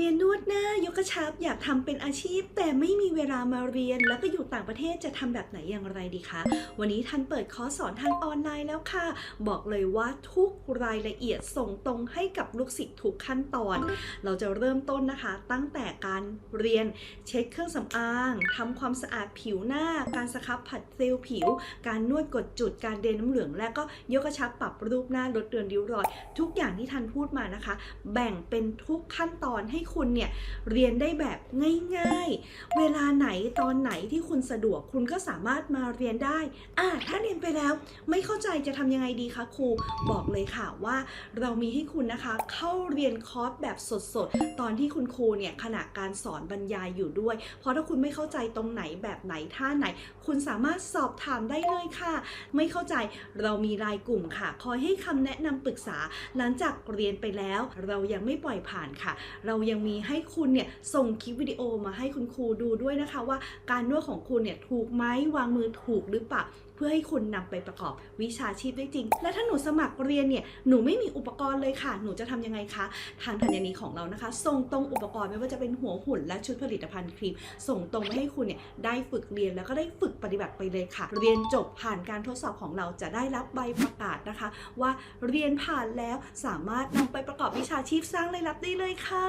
เรียนนวดหน้ายกกระชับอยากทำเป็นอาชีพ แต่ไม่มีเวลามาเรียน แล้วก็อยู่ต่างประเทศจะทำแบบไหนอย่างไรดีคะวันนี้ทันเปิดคอร์สสอนทางออนไลน์แล้วค่ะ บอกเลยว่าทุกรายละเอียดส่งตรงให้กับลูกศิษย์ทุกขั้นตอน เราจะเริ่มต้นนะคะ ตั้งแต่การเรียนเช็คเครื่องสำอางทำความสะอาดผิวหน้า การสครับผัดเซลล์ผิว การนวดกดจุดการเดนน้ำเหลือง และก็ยกกระชับปรับรูปหน้าลดเรือนริ้วรอย ทุกอย่างที่ทันพูดมานะคะ แบ่งเป็นทุกขั้นตอนให้คุณเนี่ยเรียนได้แบบง่าย ๆ เวลาไหนตอนไหนที่คุณสะดวกคุณก็สามารถมาเรียนได้อะถ้าเรียนไปแล้วไม่เข้าใจจะทำยังไงดีคะครูบอกเลยค่ะว่าเรามีให้คุณนะคะเข้าเรียนคอร์สแบบสดๆ ตอนที่คุณครูเนี่ยขณะการสอนบรรยายอยู่ด้วย เพราะถ้าคุณไม่เข้าใจตรงไหนแบบไหนท่าไหน คุณสามารถสอบถามได้เลยค่ะ ไม่เข้าใจเรามีรายกลุ่มค่ะ คอยให้คำแนะนำปรึกษาหลังจากเรียนไปแล้ว เรายังไม่ปล่อยผ่านค่ะ เรายังมีให้คุณเนี่ยส่งคลิปวิดีโอมาให้คุณครูดูด้วยนะคะว่าการนวดของคุณเนี่ยถูกไหมวางมือถูกหรือเปล่าเพื่อให้คุณนำไปประกอบวิชาชีพได้จริง และถ้าหนูสมัครเรียนเนี่ย หนูไม่มีอุปกรณ์เลยค่ะ หนูจะทำยังไงคะ ทางธัญนีของเรานะคะ ส่งตรงอุปกรณ์ไม่ว่าจะเป็นหัวหุ่นและชุดผลิตภัณฑ์ครีม ส่งตรงมาให้คุณเนี่ยได้ฝึกเรียนแล้วก็ได้ฝึกปฏิบัติไปเลยค่ะ เรียนจบผ่านการทดสอบของเราจะได้รับใบประกาศนะคะ ว่าเรียนผ่านแล้วสามารถนำไปประกอบวิชาชีพสร้างรายรับได้เลยค่ะ